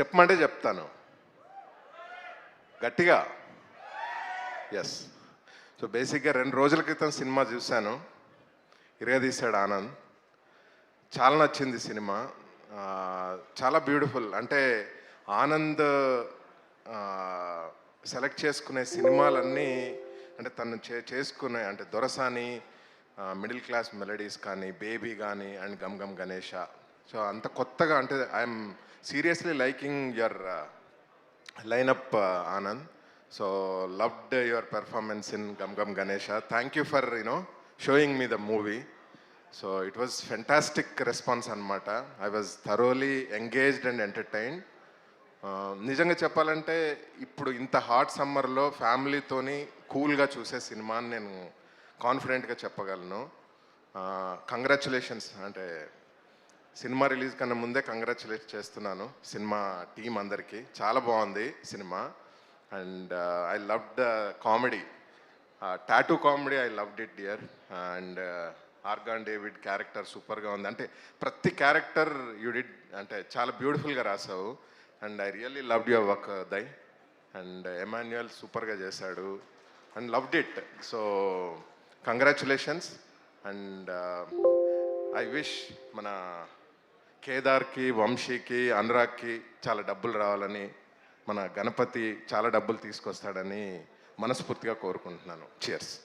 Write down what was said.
చెప్పమంటే చెప్తాను. గట్టిగా. ఎస్ సో బేసిక్గా రెండు రోజుల క్రితం సినిమా చూశాను. ఇరగదీశాడు ఆనంద్. చాలా నచ్చింది సినిమా. చాలా బ్యూటిఫుల్. అంటే ఆనంద్ సెలెక్ట్ చేసుకునే సినిమాలన్నీ అంటే తను చే చేసుకునే అంటే దొరసాని మిడిల్ క్లాస్ మెలడీస్ కానీ బేబీ కానీ అండ్ గమ్ గమ్ గణేష. సో అంత కొత్తగా అంటే I'm seriously liking your lineup Anand so loved your performance in Gam Gam Ganesha thank you for you know showing me the movie so it was fantastic response అనమాట I was thoroughly engaged and entertain నిజంగా చెప్పాలంటే ఇప్పుడు ఇంత hot సమ్మర్లో ఫ్యామిలీతోని కూల్గా చూసే సినిమాని నేను కాన్ఫిడెంట్గా చెప్పగలను కంగ్రాచులేషన్స్ అంటే సినిమా రిలీజ్ కన్నా ముందే కంగ్రాచులేట్ చేస్తున్నాను. సినిమా టీం అందరికీ. చాలా బాగుంది cinema. And I loved comedy tattoo comedy I loved it dear and organ David character సూపర్గా ఉంది. అంటే ప్రతి క్యారెక్టర్ యూ డిడ్ అంటే చాలా బ్యూటిఫుల్గా రాసావు. And I really loved your work దై అండ్ ఎమాన్యుయల్ సూపర్గా చేశాడు. And loved it so congratulations and uh, I wish మన కేదార్కి వంశీకి అనురాగ్కి చాలా డబ్బులు రావాలని మన గణపతి చాలా డబ్బులు తీసుకొస్తాడని మనస్ఫూర్తిగా కోరుకుంటున్నాను. చేర్స్